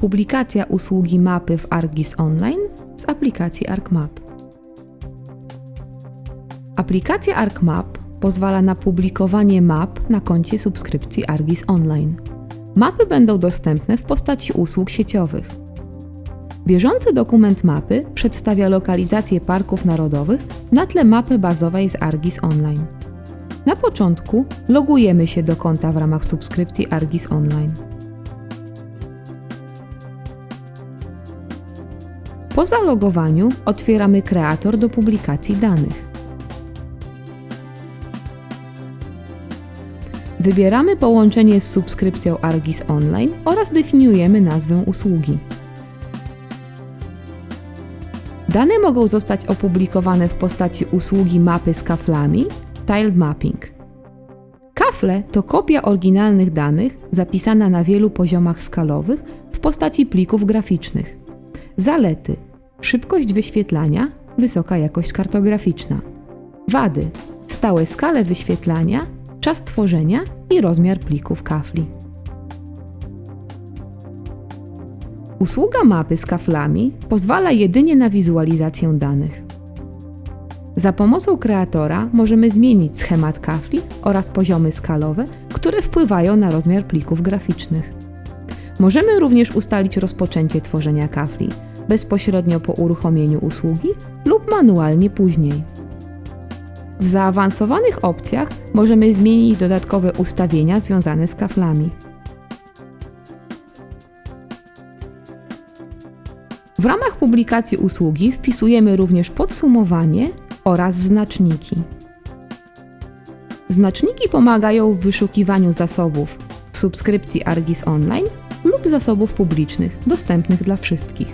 Publikacja usługi mapy w ArcGIS Online z aplikacji ArcMap. Aplikacja ArcMap pozwala na publikowanie map na koncie subskrypcji ArcGIS Online. Mapy będą dostępne w postaci usług sieciowych. Bieżący dokument mapy przedstawia lokalizację parków narodowych na tle mapy bazowej z ArcGIS Online. Na początku logujemy się do konta w ramach subskrypcji ArcGIS Online. Po zalogowaniu otwieramy kreator do publikacji danych. Wybieramy połączenie z subskrypcją ArcGIS Online oraz definiujemy nazwę usługi. Dane mogą zostać opublikowane w postaci usługi mapy z kaflami Tiled Mapping. Kafle to kopia oryginalnych danych zapisana na wielu poziomach skalowych w postaci plików graficznych. Zalety: szybkość wyświetlania, wysoka jakość kartograficzna. Wady: stałe skale wyświetlania, czas tworzenia i rozmiar plików kafli. Usługa mapy z kaflami pozwala jedynie na wizualizację danych. Za pomocą kreatora możemy zmienić schemat kafli oraz poziomy skalowe, które wpływają na rozmiar plików graficznych. Możemy również ustalić rozpoczęcie tworzenia kafli bezpośrednio po uruchomieniu usługi lub manualnie później. W zaawansowanych opcjach możemy zmienić dodatkowe ustawienia związane z kaflami. W ramach publikacji usługi wpisujemy również podsumowanie oraz znaczniki. Znaczniki pomagają w wyszukiwaniu zasobów w subskrypcji ArcGIS Online lub zasobów publicznych dostępnych dla wszystkich.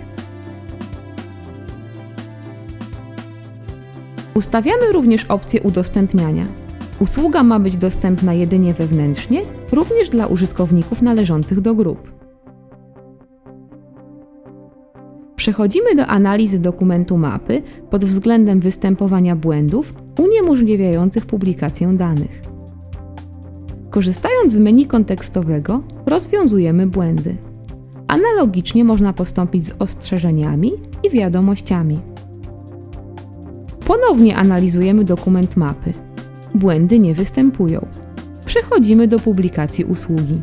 Ustawiamy również opcję udostępniania. Usługa ma być dostępna jedynie wewnętrznie, również dla użytkowników należących do grup. Przechodzimy do analizy dokumentu mapy pod względem występowania błędów uniemożliwiających publikację danych. Korzystając z menu kontekstowego, rozwiązujemy błędy. Analogicznie można postąpić z ostrzeżeniami i wiadomościami. Ponownie analizujemy dokument mapy. Błędy nie występują. Przechodzimy do publikacji usługi.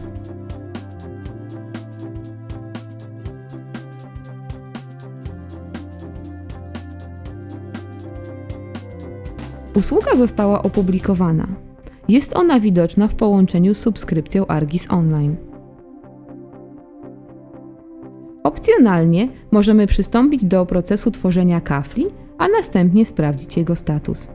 Usługa została opublikowana. Jest ona widoczna w połączeniu z subskrypcją ArcGIS Online. Opcjonalnie możemy przystąpić do procesu tworzenia kafli, a następnie sprawdzić jego status.